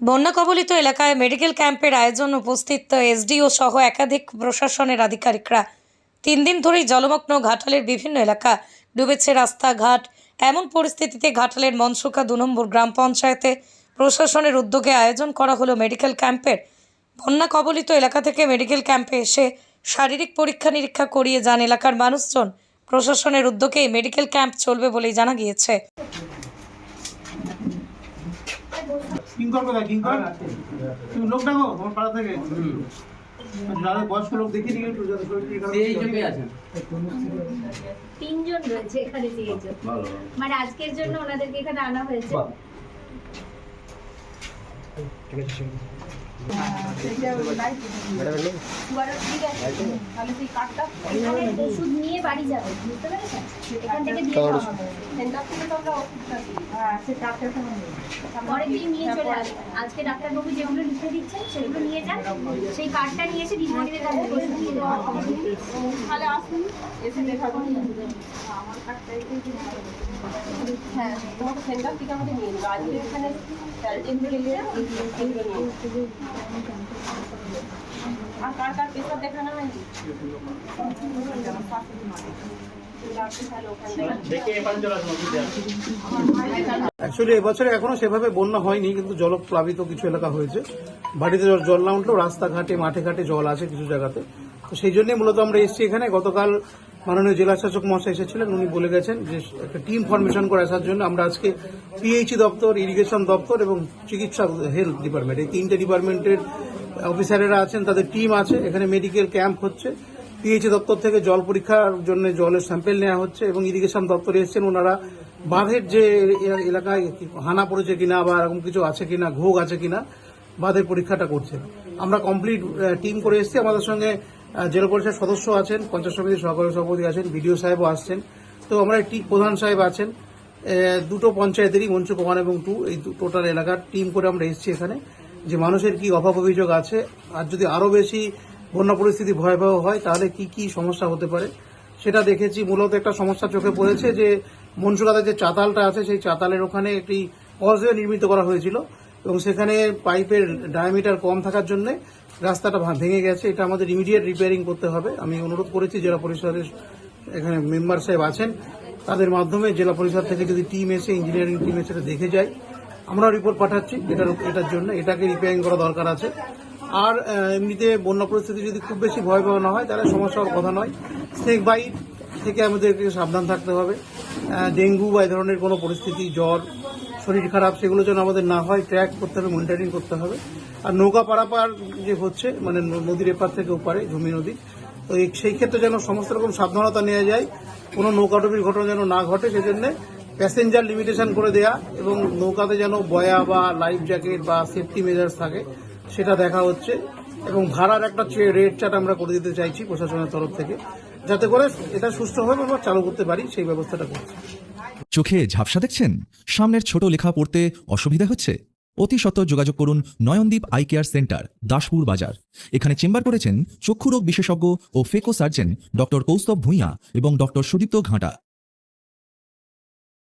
বন্যা কবলিত এলাকায় মেডিকেল ক্যাম্পের আয়োজন উপস্থিত এসডিও সহ একাধিক প্রশাসনের আধিকারিকরা। তিন দিন ধরেই জলমগ্ন ঘাটালের বিভিন্ন এলাকা ডুবেছে রাস্তাঘাট। এমন পরিস্থিতিতে ঘাটালের মনসুকা দু নম্বর গ্রাম পঞ্চায়েতে প্রশাসনের উদ্যোগে আয়োজন করা হলো মেডিকেল ক্যাম্পের। বন্যা কবলিত এলাকা থেকে মেডিকেল ক্যাম্পে এসে শারীরিক পরীক্ষা নিরীক্ষা করিয়ে যান এলাকার মানুষজন। প্রশাসনের উদ্যোগে মেডিকেল ক্যাম্প চলবে বলেই জানা গিয়েছে। কিঙ্কর কোথায়? কিঙ্কর তুমি লোক ডাকো আমার পাড়া থেকে। যারা বয়স্ক লোক দেখিয়ে দিকে একটু যাতে শরীর ঠিক এই তিনজন রয়েছে এখানে তিনজন মানে আজকের জন্য ওনাদেরকে এখানে আনা হয়েছে। এখানে ওষুধ নিয়ে বাড়ি যাবে বুঝতে পেরেছেন? এখান থেকে দিয়ে দেওয়া হবে। পরের দিন নিয়ে চলে আসবেন আজকে ডাক্তারবাবু যেগুলো লিখে দিচ্ছেন সেগুলো নিয়ে যান। সেই কার্ডটা নিয়ে এসে দিদিমণিদের কাছে ওষুধ দিয়ে দেওয়া তাহলে আসুন। এসে দেখাবো। হ্যাঁ। তোমাকে সেন্টার থেকে আমাকে নিয়ে নেব। আজকে এখানে নিয়ে। আর কার কার পেশার দেখানো হয়নি? অ্যাকচুয়ালি এবছরে এখনও সেভাবে বন্যা হয়নি, কিন্তু জলপ্লাবিত কিছু এলাকা হয়েছে। বাড়িতে জল- না উঠলেও রাস্তাঘাটে, মাঠে ঘাটে জল আছে কিছু জায়গাতে। তো সেই জন্যই মূলত আমরা এসেছি এখানে। গতকাল মাননীয় জেলা শাসক মহাশয় এসেছিলেন, উনি বলে গেছেন যে একটা টিম ফরমেশন করে আসার জন্য আমরা আজকে পিএইচি দপ্তর, ইরিগেশন দপ্তর এবং চিকিৎসা হেলথ ডিপার্টমেন্ট, এই তিনটে ডিপার্টমেন্টের অফিসারেরা আছেন, তাদের টিম আছে, এখানে মেডিকেল ক্যাম্প হচ্ছে। পিএইচি দপ্তর থেকে জল পরীক্ষার জন্য জলের স্যাম্পেল নেওয়া হচ্ছে এবং ইরিগেশন দপ্তরে এসেছেন ওনারা। বাঁধের যে এলাকায় হানা পড়েছে কিনা বা এরকম কিছু আছে কিনা, ঘোগ আছে কিনা, বাঁধের পরীক্ষাটা করছেন। আমরা কমপ্লিট টিম করে এসেছি। আমাদের সঙ্গে জেলা পরিষদ সদস্য আছেন, পঞ্চায়েত সমিতির সহকারী সভাপতি আছেন, বিডিও সাহেবও আসছেন। তো আমরা একটি প্রধান সাহেব আছেন। দুটো পঞ্চায়েতেরই মঞ্চুক ওয়ান এবং টু, এই টোটাল এলাকার টিম করে আমরা এসেছি এখানে। যে মানুষের কি অভাব অভিযোগ আছে, আর যদি আরও বেশি বন্যা পরিস্থিতি ভয়াবহ হয়, তাহলে কি কি সমস্যা হতে পারে? সেটা দেখেছি, মূলত একটা সমস্যা চোখে পড়েছে যে মনসুরাতে যে চাতালটা আছে, সেই চাতালের ওখানে একটি কজওয়ে নির্মিত করা হয়েছিল এবং সেখানে পাইপের ডায়ামিটার কম থাকার জন্য রাস্তাটা ভেঙে গেছে। এটা আমাদের ইমিডিয়েট রিপেয়ারিং করতে হবে। আমি অনুরোধ করেছি, জেলা পরিষদের এখানে মেম্বার সাহেব আছেন, তাদের মাধ্যমে জেলা পরিষদ থেকে যদি টিম এসে ইঞ্জিনিয়ারিং টিম এসে দেখে যায়। আমরা রিপোর্ট পাঠাচ্ছি, এটার এটার জন্য। এটাকে রিপেয়ারিং করা দরকার আছে। আর এমনিতে বন্যা পরিস্থিতি যদি খুব বেশি ভয়াবহ না হয়, তাহলে সমস্যা হওয়ার কথা নয়। স্নেক বাইট থেকে আমাদেরকে সাবধান থাকতে হবে। ডেঙ্গু বা এই ধরনের কোনো পরিস্থিতি, জ্বর, শরীর খারাপ, সেগুলো যেন আমাদের না হয়, ট্র্যাক করতে হবে, মনিটরিং করতে হবে। আর নৌকা পারাপার যে হচ্ছে মানে নদীর এপার থেকে ওপারে, ঝুমি নদী, তো সেই ক্ষেত্রে যেন সমস্ত রকম সাবধানতা নেওয়া যায়, কোনো নৌকাডুবির ঘটনা যেন না ঘটে, সেজন্য প্যাসেঞ্জার লিমিটেশন করে দেয়া এবং নৌকাতে যেন বয়া বা লাইফ জ্যাকেট বা সেফটি মেজার্স থাকে সেটা দেখা হচ্ছে এবং ভাড়ার একটা রেট চার্ট আমরা করে দিতে চাইছি প্রশাসনের তরফ থেকে, যাতে করে এটা সুষ্ঠুভাবে আমরা চালু করতে পারি সেই ব্যবস্থাটা করছি। চোখে ঝাপসা দেখছেন? সামনের ছোট লেখা পড়তে অসুবিধা হচ্ছে? অতি সত্বর যোগাযোগ করুন Nayandeep eye care centre, Daspur বাজার। এখানে চেম্বার করেছেন চক্ষুরোগ বিশেষজ্ঞ ও phaco surgeon doctor Kaustav Bhuiyan এবং ডক্টর সুদীপ্ত ঘাটা।